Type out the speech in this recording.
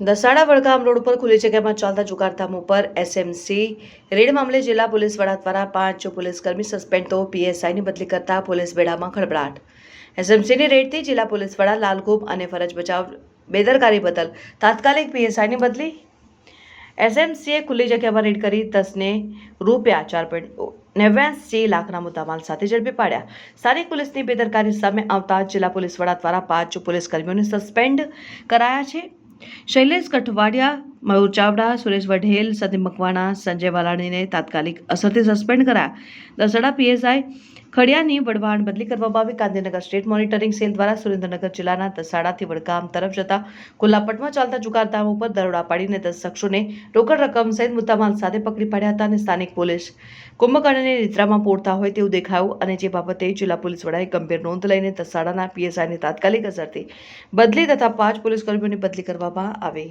Dasada Vadgam road ઉપર ખુલ્લી જગ્યામાં ચાલતા જુગારધામ ઉપર એસએમસી રેડ મામલે જિલ્લા પોલીસ વડા દ્વારા પાંચ પોલીસકર્મી સસ્પેન્ડ, તો પીએસઆઈની બદલી કરતા પોલીસ બેડામાં ખળભળાટ. એસએમસીની રેડથી જિલ્લા પોલીસ વડા લાલગુમ અને ફરજ બચાવ બેદરકારી બદલ તાત્કાલિક પીએસઆઈની બદલી. એસએમસીએ ખુલ્લી જગ્યામાં રેડ કરી દસને રૂપિયા ચાર પોઈન્ટ નેવ્યાસી લાખના મુદ્દામાલ સાથે ઝડપી પાડ્યા. સ્થાનિક પોલીસની બેદરકારી સામે આવતા જિલ્લા પોલીસ વડા દ્વારા પાંચ પોલીસ કર્મીઓને સસ્પેન્ડ કરાયા છે. શૈલેષ કઠવાડિયા, મયુર ચાવડા, સુરેશ વઢેલ સતી મકવાણા, સંજય વાલાણીને તાત્કાલિક અસરથી સસ્પેન્ડ કરાયા. દસડા પીએસઆઈ ખડિયાની વડવાણ બદલી કરવામાં આવી. ગાંધીનગર સ્ટેટ મોનિટરિંગ સેલ દ્વારા સુરેન્દ્રનગર જિલ્લાના દસાડાથી વડગામ તરફ જતા ખુલ્લાપટમાં ચાલતા જુગારધામ ઉપર દરોડા પાડીને દસ શખ્સોને રોકડ રકમ સહિત મુદ્દામાલ સાથે પકડી પાડ્યા હતા અને સ્થાનિક પોલીસ કુંભકર્ણને નિદ્રામાં પોડતા હોય તેવું દેખાયું અને જે બાબતે જિલ્લા પોલીસ વડાએ ગંભીર નોંધ લઈને દસાડાના પીએસઆઈની તાત્કાલિક અસરથી બદલી તથા પાંચ પોલીસ કર્મીઓની બદલી કરવામાં આવી.